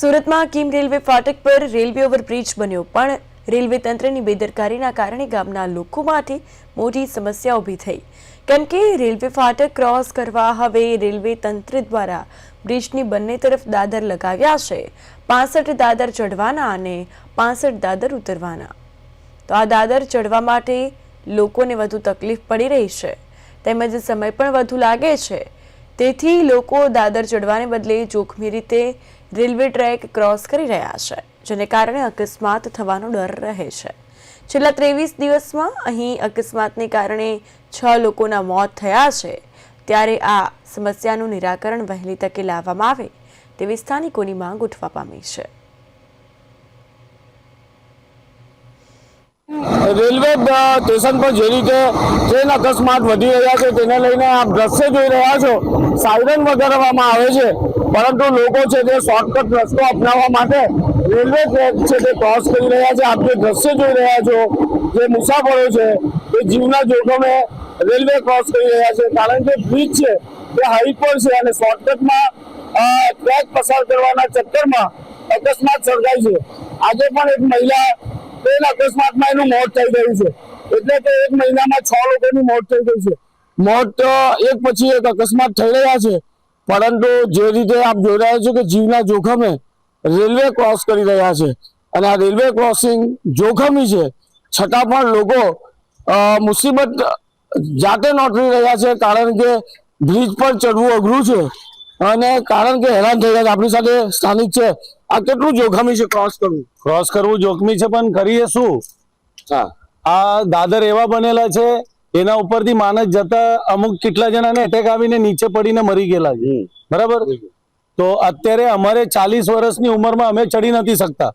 સુરતમાં Kim railway ફાટક પર રેલવે ઓવરબ્રિજ બન્યો, પણ રેલવે તંત્રની બેદરકારીના કારણે ગામના લોકો માટે મોટી સમસ્યા ઊભી થઈ. કેમ કે રેલવે ફાટક ક્રોસ કરવા હવે રેલવે તંત્ર દ્વારા બ્રિજની બંને તરફ દાદર લગાવ્યા છે. પાસઠ દાદર ચઢવાના અને પાસઠ દાદર ઉતરવાના. તો આ દાદર ચડવા માટે લોકોને વધુ તકલીફ પડી રહી છે. તેમજ સમય પણ વધુ લાગે છે. તેથી લોકો દાદર ચડવાને બદલે જોખમી રીતે રેલવે ટ્રેક ક્રોસ કરી રહ્યા છે, જેને કારણે અકસ્માત થવાનો ડર રહે છે. છેલ્લા ત્રેવીસ દિવસમાં અહીં અકસ્માતને કારણે છ લોકોના મોત થયા છે. ત્યારે આ સમસ્યાનું નિરાકરણ વહેલી તકે લાવવામાં આવે તેવી સ્થાનિકોની માંગ ઉઠવા પામી છે. રેલવે સ્ટેશન પર જે રીતે ટ્રેન અકસ્માત વધી રહ્યા છે, તેને લઈને આપ દ્રશ્ય જોઈ રહ્યા છો. સાયરન વગાડવામાં આવે છે, પરંતુ લોકો છે તે શોર્ટકટ રસ્તો અપનાવવા માટે રેલવે ટ્રેક છે તે ક્રોસ કરી રહ્યા છે. આપ જે દ્રશ્ય જોઈ રહ્યા છો, જે મુસાફરો છે, તે જીવના જોખમે રેલવે ક્રોસ કરી રહ્યા છે. કારણ કે બ્રિજ છે, તે હાઈટ પર છે અને શોર્ટકટમાં ટ્રેક પસાર કરવાના ચક્કરમાં અકસ્માત સર્જાય છે. આજે પણ એક મહિલા ટ્રેન અકસ્માતમાં એનું મોત થઈ ગયું છે. એટલે કે એક મહિનામાં છ લોકોની મોત થઈ ગઈ છે. મોત એક પછી એક અકસ્માત થઈ રહ્યા છે. પરંતુ જે રીતે આપ જોઈ રહ્યા છો કે જીવના જોખમે રેલવે ક્રોસ કરી રહ્યા છે. અને આ રેલવે ક્રોસિંગ જોખમી છે. છતાં પણ લોકો મુસીબત જાતે નોતરી રહ્યા છે કારણ કે બ્રિજ પર ચડવું અઘરું છે. અને કારણ કે હેરાન થઈ રહ્યા છે. આપણી સાથે સ્થાનિક છે આ કેટલું જોખમી છે ક્રોસ કરવું? ક્રોસ કરવું જોખમી છે પણ કરીએ શું? હા. આ દાદર એવા બનેલા છે એના ઉપરથી માણસ જતા અમુક કેટલા જણાને એટેક આવીને નીચે પડીને મરી ગયેલા છે. બરાબર? તો અત્યારે અમારે ચાલીસ વર્ષની ઉંમરમાં અમે ચડી નથી શકતા.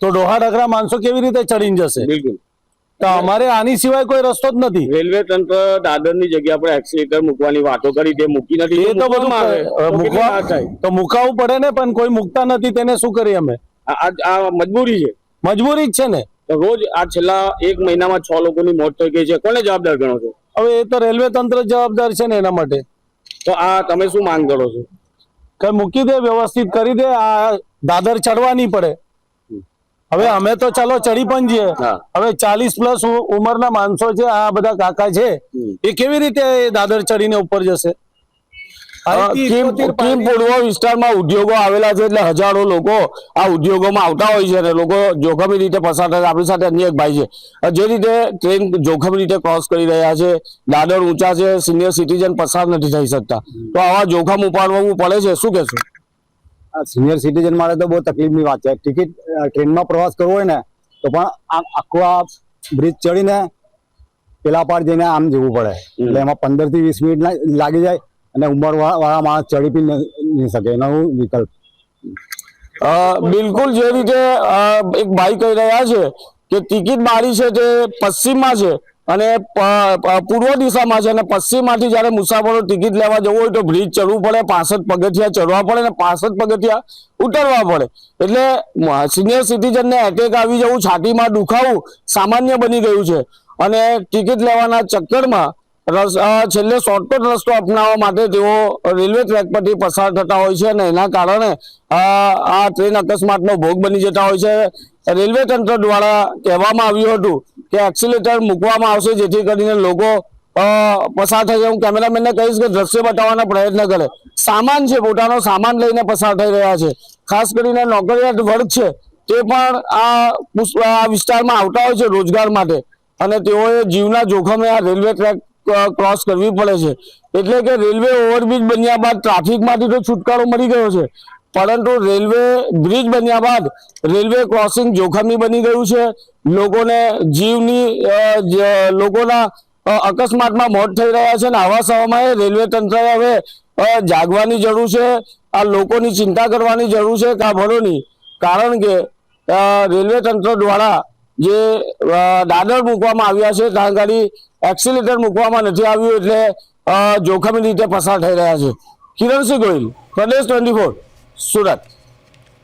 તો ડોહા ડગરા માણસો કેવી રીતે ચડીને જશે? બિલકુલ. તો અમારે આની સિવાય કોઈ રસ્તો જ નથી. રેલવે તંત્ર દાદરની જગ્યા પર એક્સિલેટર મૂકવાની વાતો કરી તે મૂકી નથી એ તો બધું તો મૂકવા પડે ને પણ કોઈ મૂકતા નથી તેને શું કરીએ અમે? આ- મજબૂરી છે. મજબૂરી જ છે ને. રોજ આ છેલ્લા એક મહિનામાં છ લોકોની મોત થઈ ગઈ છે. કોને જવાબદાર ગણો છો? હવે એ તો રેલવે તંત્ર જવાબદાર છે ને એના માટે. તો આ તમે શું માંગ કરો છો? કઈ મૂકી દે વ્યવસ્થિત કરી દે આ દાદર ચડવા નહીં પડે. હવે અમે તો ચાલો ચડી પણ જઈએ. હવે ચાલીસ પ્લસ ઉંમરના માણસો છે આ બધા કાકા છે એ કેવી રીતે દાદર ચડીને ઉપર જશે? પૂર્વ વિસ્તારમાં ઉદ્યોગો આવેલા છે એટલે હજારો લોકો આ ઉદ્યોગોમાં આવતા હોય છે અને લોકો જોખમી રીતે પસાર થાય આપણી સાથે અન્ય એક ભાઈ છે. જે રીતે ટ્રેન જોખમી રીતે ક્રોસ કરી રહ્યા છે દાદર ઊંચા છે સિનિયર સિટીઝન પસાર નથી થઈ શકતા. તો આવા જોખમ ઉપાડવું પડે છે. શું કહેશો? સિનિયર સિટીઝન માટે તો બહુ તકલીફની વાત છે. ટિકિટ ટ્રેનમાં પ્રવાસ કરવો હોય ને તો પણ આખો આ બ્રિજ ચડીને પેલા પાર જઈને આમ જવું પડે. એટલે એમાં પંદરથી વીસ મિનિટ લાગી જાય અને ઉંમર વાળા માણસ ચડી બી નહીં શકે. એનો વિકલ્પ. બિલકુલ જે રીતે એક ભાઈ કહી રહ્યા છે કે ટિકિટ બારી છે તે પશ્ચિમમાં છે. અને પૂર્વ દિશામાં છે અને પશ્ચિમમાંથી જ્યારે મુસાફરો ટિકિટ લેવા જવું હોય તો બ્રિજ ચડવું પડે, પાસઠ પગથિયા ચડવા પડે અને પાસઠ પગથિયા ઉતરવા પડે. એટલે સિનિયર સિટીઝનને એટેક આવી જવું, છાતીમાં દુખાવું સામાન્ય બની ગયું છે. અને ટિકિટ લેવાના ચક્કરમાં છેલ્લે શોર્ટકટ રસ્તો અપનાવવા માટે તેઓ રેલવે ટ્રેક પરથી પસાર થતા હોય છે અને એના કારણે આ ટ્રેન અકસ્માતનો ભોગ બની જતા હોય છે. રેલવે તંત્ર દ્વારા કહેવામાં આવ્યું હતું કે એક્સિલેટર મૂકવામાં આવશે જેથી કરીને લોકો પસાર થઈ જાય હું કેમેરામેનને કહીશ કે દ્રશ્ય બતાવવાનો પ્રયત્ન કરે. સામાન છે, પોતાનો સામાન લઈને પસાર થઈ રહ્યા છે. ખાસ કરીને નોકરિયાત વર્ગ છે, તે પણ આ વિસ્તારમાં આવતા હોય છે રોજગાર માટે. અને તેઓએ જીવના જોખમે આ રેલવે ટ્રેક ક્રોસ કરવી પડે છે. એટલે કે રેલવે ઓવરબ્રિજ બન્યા બાદ ટ્રાફિકમાંથી તો છુટકારો મળી ગયો છે. પરંતુ રેલવે બ્રિજ બન્યા બાદ રેલવે ક્રોસિંગ જોખમી બની ગયું છે. લોકોને જીવની લોકોના અકસ્માતમાં મોત થઈ રહ્યા છે અને આવા સમયે રેલવે તંત્રએ હવે જાગવાની જરૂર છે. આ લોકોની ચિંતા કરવાની જરૂર છે. કાભરોની કારણ કે રેલવે તંત્ર દ્વારા જે દાદર મૂકવામાં આવ્યા છે. ત્યાં આગળ એક્સિલેટર મૂકવામાં નથી આવ્યું એટલે જોખમી રીતે પસાર થઈ રહ્યા છે. કિરણસિંહ ગોહિલ, પ્રદેશ ટ્વેન્ટી ફોર સુરત.